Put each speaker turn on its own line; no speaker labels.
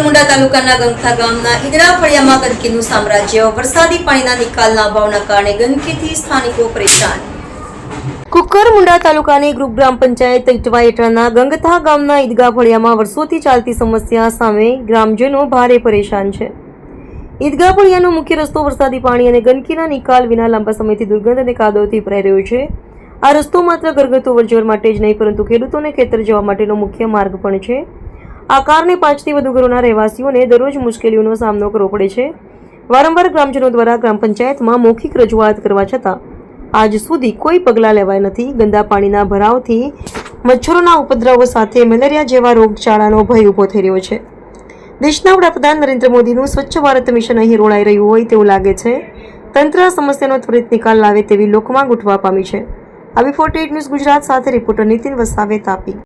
કુકરમુંડા તાલુકાના ગંગથા ગામના ઈદરા ફળિયામાં ગંદકીનું સામ્રાજ્ય, વરસાદી પાણીના નિકાલના અભાવના કારણે ગંદકીથી સ્થાનિકો પરેશાન. કુકરમુંડા તાલુકાની ગ્રુપ ગ્રામ પંચાયત ઇટવા હેઠળના ગંગથા ગામના ઈદગાહ ફળિયામાં વર્ષોથી ચાલતી સમસ્યા સામે ગ્રામજનો ભારે પરેશાન છે. ઈદગાહ ફળિયાનો મુખ્ય રસ્તો વરસાદી પાણી અને ગંદકીના નિકાલ વિના લાંબા સમયથી દુર્ગંધ અને કાદવથી ભરાઈ રહ્યો છે. આ રસ્તો માત્ર ઘરગથ્થુ વરજોર માટે જ નહીં, પરંતુ ખેડૂતોને ખેતર જવા માટેનો મુખ્ય માર્ગ પણ છે. આ કારણે પાંચથી વધુ ઘરોના રહેવાસીઓને દરરોજ મુશ્કેલીઓનો સામનો કરવો પડે છે. વારંવાર ગ્રામજનો દ્વારા ગ્રામ પંચાયતમાં મૌખિક રજૂઆત કરવા છતાં આજ સુધી કોઈ પગલાં લેવાય નથી. ગંદા પાણીના ભરાવથી મચ્છરોના ઉપદ્રવો સાથે મેલેરિયા જેવા રોગચાળાનો ભય ઊભો થઈ રહ્યો છે. દેશના વડાપ્રધાન નરેન્દ્ર મોદીનું સ્વચ્છ ભારત મિશન અહીં રોળાઈ રહ્યું હોય તેવું લાગે છે. તંત્ર સમસ્યાનો ત્વરિત નિકાલ લાવે તેવી લોકમાં ઉઠવા પામી છે. આવી ફોર્ટી ન્યૂઝ ગુજરાત સાથે રિપોર્ટર નીતિન વસાવે તાપી.